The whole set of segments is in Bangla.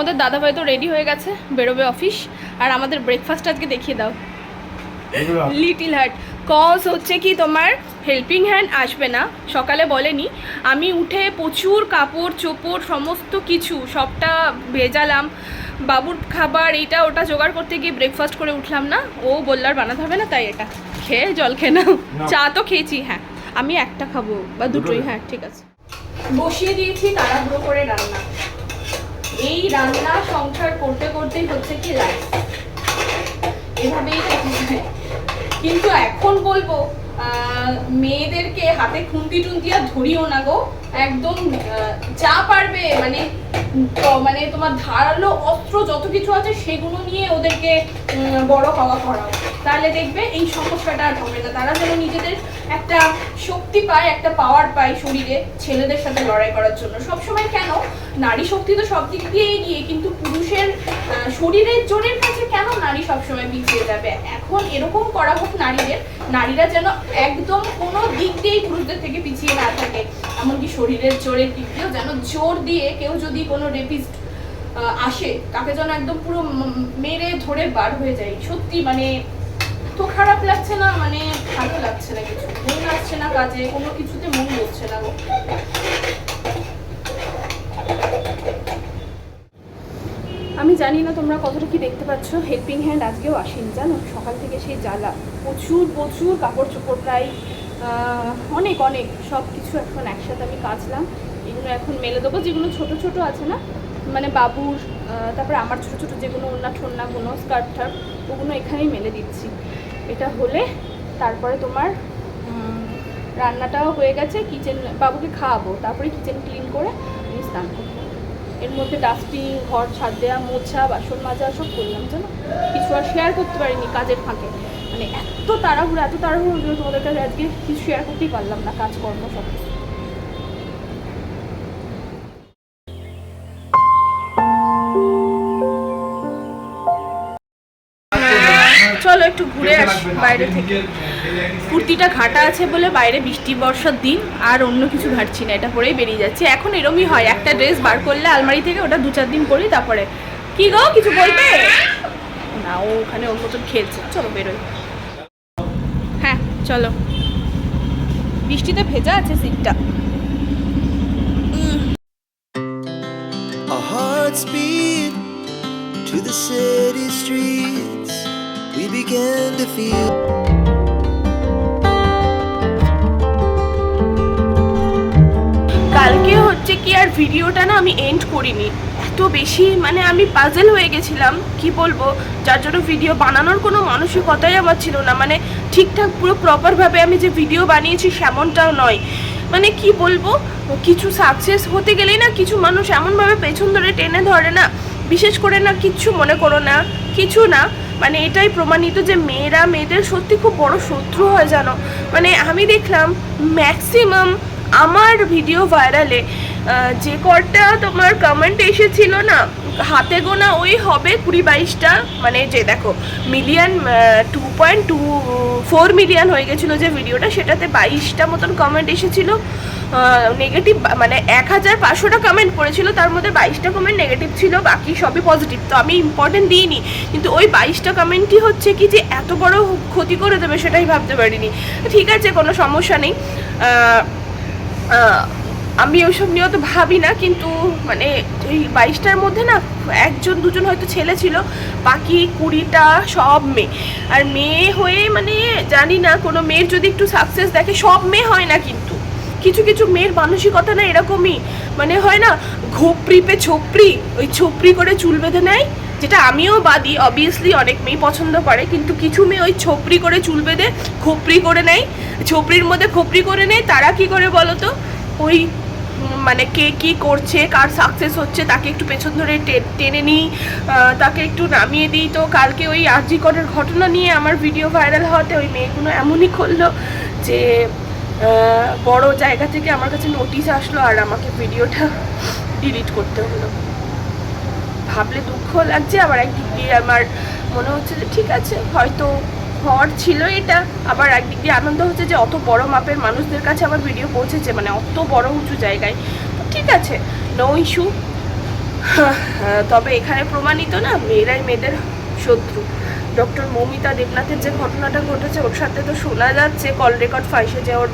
তোমাদের দাদাভাই তো রেডি হয়ে গেছে বেরোবে অফিস আর আমাদের ব্রেকফাস্ট আজকে দেখিয়ে দাও। লিটিল হার্ট কজ হচ্ছে কি তোমার? হেল্পিং হ্যান্ড আসবে না সকালে বলেনি। আমি উঠে প্রচুর কাপড় চোপড় সমস্ত কিছু সবটা ভেজালাম। বাবুর খাবার এইটা ওটা জোগাড় করতে গিয়ে ব্রেকফাস্ট করে উঠলাম না। ও বললার বানাতে হবে না? তাই এটা। খেয়ে জল খেয়ে নাও। চা তো খেয়েছি হ্যাঁ। আমি একটা খাব বা দুটোই। দুটোই? হ্যাঁ ঠিক আছে। বসিয়ে দিয়েছি তাড়াহুড়ো করে রান্না। এই রান্না সংসার করতে করতেই হচ্ছে কি লাইফ এভাবেই কিন্তু এখন বলব মেয়েদেরকে হাতে খুন্তি টুন্তি আর ধরিও না গো। একদম যা পারবে মানে মানে তোমার ধারালো অস্ত্র যত কিছু আছে সেগুলো নিয়ে ওদেরকে বড় হওয়া করাও তাহলে দেখবে এই সমস্যাটা আর হবে না। তারা যেন নিজেদের একটা শক্তি পায়, একটা পাওয়ার পায় শরীরে ছেলেদের সাথে লড়াই করার জন্য। সবসময় কেন? নারী শক্তি তো সব দিক দিয়ে এগিয়ে, কিন্তু পুরুষের শরীরের জোরের কাছে কেন নারী সবসময় পিছিয়ে যাবে? এখন এরকম করা হোক নারীদের, নারীরা যেন একদম কোনো দিক দিয়েই পুরুষদের থেকে পিছিয়ে না থাকে। এমনকি শরীরের জোরের দিক দিয়েও যেন জোর দিয়ে কেউ যদি কোনো রেপিস্ট আসে, তাকে যেন একদম পুরো মেরে ধরে বার হয়ে যায়। সত্যি মানে খারাপ লাগছে না মানে ভালো লাগছে না কিছু। মন আসছে না কাজে, কোনো কিছুতে মন বসছে না। আমি জানি না তোমরা কতটা কি দেখতে পাচ্ছ হেল্পিং হ্যান্ড আজকেও আসেনি, জানো? সকাল থেকে সেই জ্বালা। প্রচুর প্রচুর কাপড় চোপড় প্রায় অনেক অনেক সব কিছু এখন একসাথে আমি কাচলাম। এগুলো এখন মেলে দেবো, যেগুলো ছোট ছোট আছে না? মানে বাবুর তারপরে আমার ছোট ছোট যেগুলো ওনা ঠোন্নাগুলো স্কার্ট টার্ট ওগুলো এখানেই মেলে দিচ্ছি। এটা হলে তারপরে তোমার রান্নাটাও হয়ে গেছে কিচেন বাবুকে খাওয়াবো। তারপরে কিচেন ক্লিন করে আমি স্নান করব। এর মধ্যে ডাস্টিং ঘর ছাদ দেওয়া মোছা, বাসন মাজা, সব করলাম যেন কিছু আর শেয়ার করতে পারিনি কাজের ফাঁকে। মানে এত তাড়াহুড়ো এত তাড়াহুড়ো তোমাদের কাছে আজকে কিছু শেয়ার করতেই পারলাম না, কাজকর্ম সব। কিছু চলো একটু ঘুরে আসি বাইরে থেকে। কুর্তিটা ঘাটা আছে বলে বাইরে বৃষ্টি বর্ষার দিন আর অন্য কিছু ঘাটছি না এটা পরেই বেরিয়ে যাচ্ছে। এখন এরমই হয় একটা ড্রেস বার করলে আলমারি থেকে ওটা দু চার দিন পরেই তারপরে। কি গো কিছু বলবে? না ও ওখানে ওর মতন খেলছে। চলো বেরোই। হ্যাঁ চলো। বৃষ্টিতে ভেজা আছে সিটটা Our hearts beat to the city streets. We began to feel. কালকে হচ্ছে কি আর ভিডিওটা না আমি এন্ড করিনি। এত বেশি মানে আমি পাজেল হয়ে গেছিলাম, কি বলব? যার জন্য ভিডিও বানানোর কোনো মানসিকতাই আমার ছিল না। মানে ঠিকঠাক পুরো প্রপারভাবে আমি যে ভিডিও বানিয়েছি সেমনটাও নয়। মানে কি বলব? কিছু সাকসেস হতে গেলেই না কিছু মানুষ এমনভাবে পেছন ধরে টেনে ধরে না। বিশেষ করে না কিচ্ছু মনে করো না, কিছু না। মানে এটাই প্রমাণিত যে মেয়েরা মেয়েদের সত্যি খুব বড় শত্রু হয় জানো? মানে আমি দেখলাম ম্যাক্সিমাম আমার ভিডিও ভাইরালে যে কটা তোমার কমেন্ট এসেছিল না, হাতে গোনা ওই হবে কুড়ি বাইশটা। মানে যে দেখো million two point two four million হয়ে গেছিল যে ভিডিওটা সেটাতে বাইশটা মতন কমেন্ট এসেছিল। নেগেটিভ মানে এক হাজার পাঁচশোটা কমেন্ট করেছিল, তার মধ্যে বাইশটা কমেন্ট নেগেটিভ ছিল, বাকি সবই পজিটিভ তো আমি ইম্পর্টেন্ট দিইনি, কিন্তু ওই বাইশটা কমেন্টই হচ্ছে কি যে এত বড় ক্ষতি করে দেবে সেটাই ভাবতে পারিনি। ঠিক আছে, কোনো সমস্যা নেই। আমি ওইসব নিয়েও তো ভাবি না, কিন্তু মানে ওই বাইশটার মধ্যে না একজন, দুজন হয়তো ছেলে ছিল, বাকি কুড়িটা সব মেয়ে। আর মেয়ে হয়ে মানে জানি না, কোনো মেয়ের যদি একটু সাকসেস দেখে, সব মেয়ে হয় না কিন্তু। কিছু কিছু মেয়ের মানসিকতা না এরকমই। মানে হয় না, ঘোপড়ি পে ছোপড়ি, ওই ছোপড়ি করে চুল বেঁধে নেয়, যেটা আমিও বাদি অবভিয়াসলি অনেক মেয়ে পছন্দ করে, কিন্তু কিছু মেয়ে ওই ছোপড়ি করে চুল বেঁধে খোপড়ি করে নেয়। ছোপড়ির মধ্যে খোপড়ি করে নেয়, তারা কি করে বলো তো ওই মানে কে কি করছে, কার সাকসেস হচ্ছে, তাকে একটু পেছন ধরে টেনে নিই তাকে একটু নামিয়ে দিই। তো কালকে ওই আরজি করের ঘটনা নিয়ে আমার ভিডিও ভাইরাল হওয়াতে ওই মেয়েগুলো এমনই করল যে বড় জায়গা থেকে আমার কাছে নোটিশ আসলো আর আমাকে ভিডিওটা ডিলিট করতে হলো। ভাবলে দুঃখ লাগছে, আবার একদিক দিয়ে আমার মনে হচ্ছে যে ঠিক আছে, হয়তো হওয়ার ছিল এটা। আবার একদিক দিয়ে আনন্দ হচ্ছে যে অত বড় মাপের মানুষদের কাছে আমার ভিডিও পৌঁছেছে মানে অত বড় উঁচু জায়গায়। তো ঠিক আছে নো ইস্যু তবে এখানে প্রমাণিত না, মেয়েরাই মেয়েদের শত্রু। ডক্টর মৌমিতা দেবনাথের যে ঘটনাটা ঘটেছে, ওর সাথে তো শোনা যাচ্ছে কল রেকর্ড ফাইসে যে ওর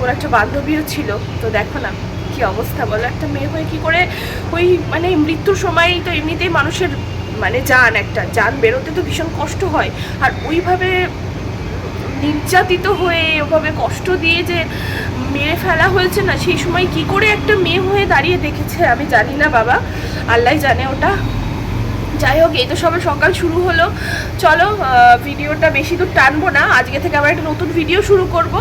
ওর একটা বান্ধবীও ছিল। তো দেখো না, কি অবস্থা। বলো, একটা মেয়ে হয়ে কি করে ওই মানে মৃত্যুর সময় তো এমনিতেই মানুষের মানে যান একটা, যান বেরোতে তো ভীষণ কষ্ট হয়। আর ওইভাবে নির্যাতিত হয়ে, ওভাবে কষ্ট দিয়ে যে মেরে ফেলা হয়েছে না, সেই সময় কি করে একটা মেয়ে হয়ে দাঁড়িয়ে দেখেছে? আমি জানি না বাবা, আল্লাহ জানে ওটা। যাই হোক, এই তো সবে সকাল শুরু হলো। চলো ভিডিওটা বেশি দূর টানবো না। আজকে থেকে আবার একটা নতুন ভিডিও শুরু করব।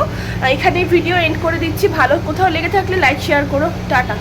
এখানেই ভিডিও এন্ড করে দিচ্ছি। ভালো কোথাও লেগে থাকলে লাইক শেয়ার করো। টাটা।